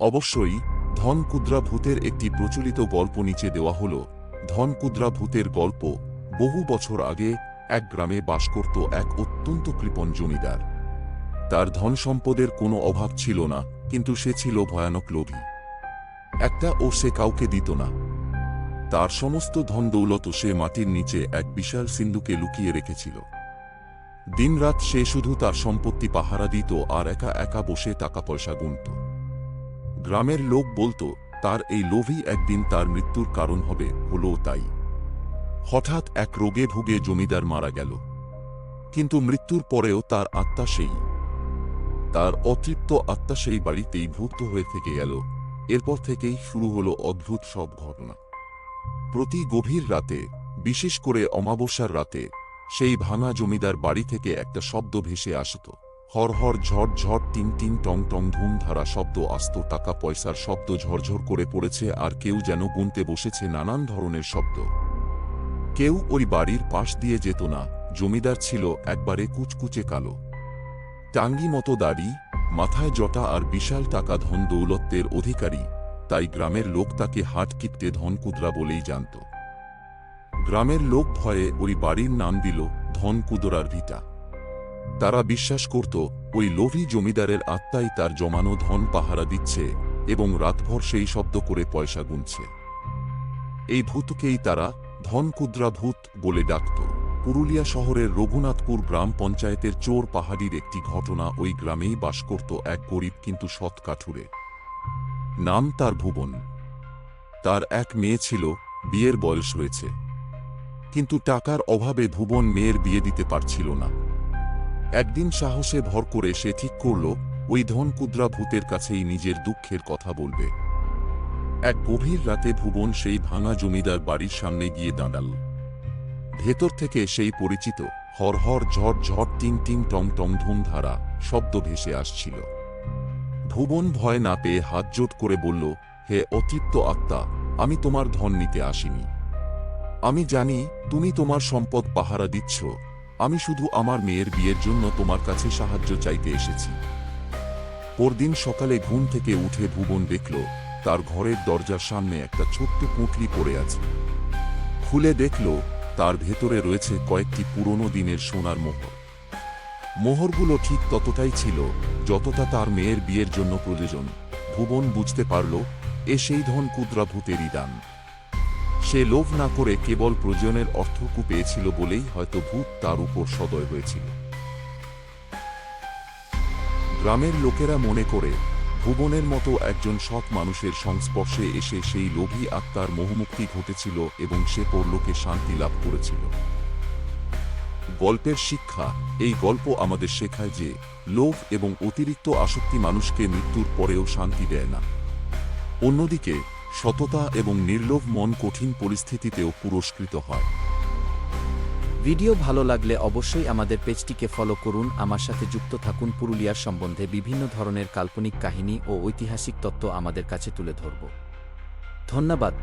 অবশ্যই, ধনকুদ্রা ভূতের একটি প্রচলিত গল্প নিচে দেওয়া হল। ধনকুদ্রা ভূতের গল্প বহু বছর আগে এক গ্রামে বাস করত এক অত্যন্ত কৃপণ জমিদার। তার ধন সম্পদের কোনো অভাব ছিল না, কিন্তু সে ছিল ভয়ানক লোভী। একটা ও সে কাউকে দিত না। তার সমস্ত ধন দৌলত সে মাটির নিচে এক বিশাল সিন্ধুকে লুকিয়ে রেখেছিল। দিনরাত সে শুধু তার সম্পত্তি পাহারা দিত আর একা একা বসে টাকা পয়সা গুনত। গ্রামের লোক বলতো, তার এই লোভই একদিন তার মৃত্যুর কারণ হবে, হলো তাই। হঠাৎ এক রোগে ভুগে জমিদার মারা গেল। কিন্তু মৃত্যুর পরেও তার আত্মা সেই। তার অতৃপ্ত আত্মা সেই বাড়িতেই ভূত হয়ে থেকে গেল। এরপর থেকেই শুরু হলো অদ্ভুত সব ঘটনা। প্রতি গভীর রাতে, বিশেষ করে অমাবস্যার রাতে, সেই ভাঙা জমিদার বাড়ি থেকে একটা শব্দ ভেসে আসত। হর হর ঝড় ঝড় টিং টিং টং টং ধুমধারা শব্দ আসত টাকা পয়সার শব্দ ঝরঝর করে পড়েছে আর কেউ যেন গুনতে বসেছে নানান ধরনের শব্দ। কেউ ওই বাড়ির পাশ দিয়ে যেত না, জমিদার ছিল একবারে কুচকুচে কালো। টাঙ্গি মতো দাড়ি, মাথায় জটা আর বিশাল টাকা ধন দৌলত্বের অধিকারী, তাই গ্রামের লোক তাকে হাট কিপটে ধনকুদরা বলেই জানত। গ্রামের লোক ভয়ে ওই বাড়ির নাম দিল ধনকুদরার ভিটা। তারা বিশ্বাস করত, ওই লোভী জমিদারের আত্মাই তার জমানো ধন পাহারা দিচ্ছে এবং রাতভর সেই শব্দ করে পয়সা গুনছে। এই ভূতকেই তারা ধনকুদ্রা ভূত বলে ডাকত। পুরুলিয়া শহরের রঘুনাথপুর গ্রাম পঞ্চায়েতের চোর পাহাড়ির একটি ঘটনা ওই গ্রামেই বাস করত এক গরিব কিন্তু সৎ কাঠুরে। নাম তার ভুবন। তার এক মেয়ে ছিল, বিয়ের বয়স হয়েছে। কিন্তু টাকার অভাবে ভুবন মেয়ের বিয়ে দিতে পারছিল না। একদিন সাহসে ভর করে সে ঠিক করল, ওই ধনকুদ্রা ভূতের কাছেই নিজের দুঃখের কথা বলবে। এক গভীর রাতে ভুবন সেই ভাঙা জমিদার বাড়ির সামনে গিয়ে দাঁড়াল। ভেতর থেকে সেই পরিচিত, হর হর ঝড় ঝড় টিং টিং টং টং ধুমধারা শব্দ ভেসে আসছিল। ভুবন ভয় না পেয়ে হাত জোট করে বলল, হে অতৃপ্ত আত্মা, আমি তোমার ধন নিতে আসিনি। আমি জানি তুমি তোমার সম্পদ পাহারা দিচ্ছ। আমি শুধু আমার মেয়ের বিয়ের জন্য তোমার কাছে সাহায্য চাইতে এসেছি। পরদিন সকালে ঘুম থেকে উঠে ভুবন দেখল, তার ঘরের দরজার সামনে একটা ছোট্ট পুঁটলি পড়ে আছে। খুলে দেখল, তার ভেতরে রয়েছে কয়েকটি পুরনো দিনের সোনার মোহর। মোহরগুলো ঠিক ততটাই ছিল, যতটা তার মেয়ের বিয়ের জন্য প্রয়োজন। ভুবন বুঝতে পারল, এ সেই ধন কুদ্রা ভূতেরই দান। সে লোভ না করে কেবল প্রয়োজনের অর্থকু পেয়েছিল বলেই হয়তো ভূত তার উপর সদয় হয়েছিল। গ্রামের লোকেরা মনে করে, ভুবনের মতো একজন সৎ মানুষের সংস্পর্শে এসে সেই লোভী আত্মার মোহমুক্তি ঘটেছিল এবং সে পরলোকে শান্তি লাভ করেছিল। গল্পের শিক্ষা, এই গল্প আমাদের শেখায় যে, লোভ এবং অতিরিক্ত আসক্তি মানুষকে মৃত্যুর পরেও শান্তি দেয় না। অন্যদিকে সততা এবং নির্লোভ মন কঠিন পরিস্থিতিতেও পুরস্কৃত হয়। ভিডিও ভালো লাগলে অবশ্যই আমাদের পেজটিকে ফলো করুন, আমার সাথে যুক্ত থাকুন পুরুলিয়ার সম্বন্ধে বিভিন্ন ধরনের কাল্পনিক কাহিনী ও ঐতিহাসিক তত্ত্ব আমাদের কাছে তুলে ধরব। ধন্যবাদ।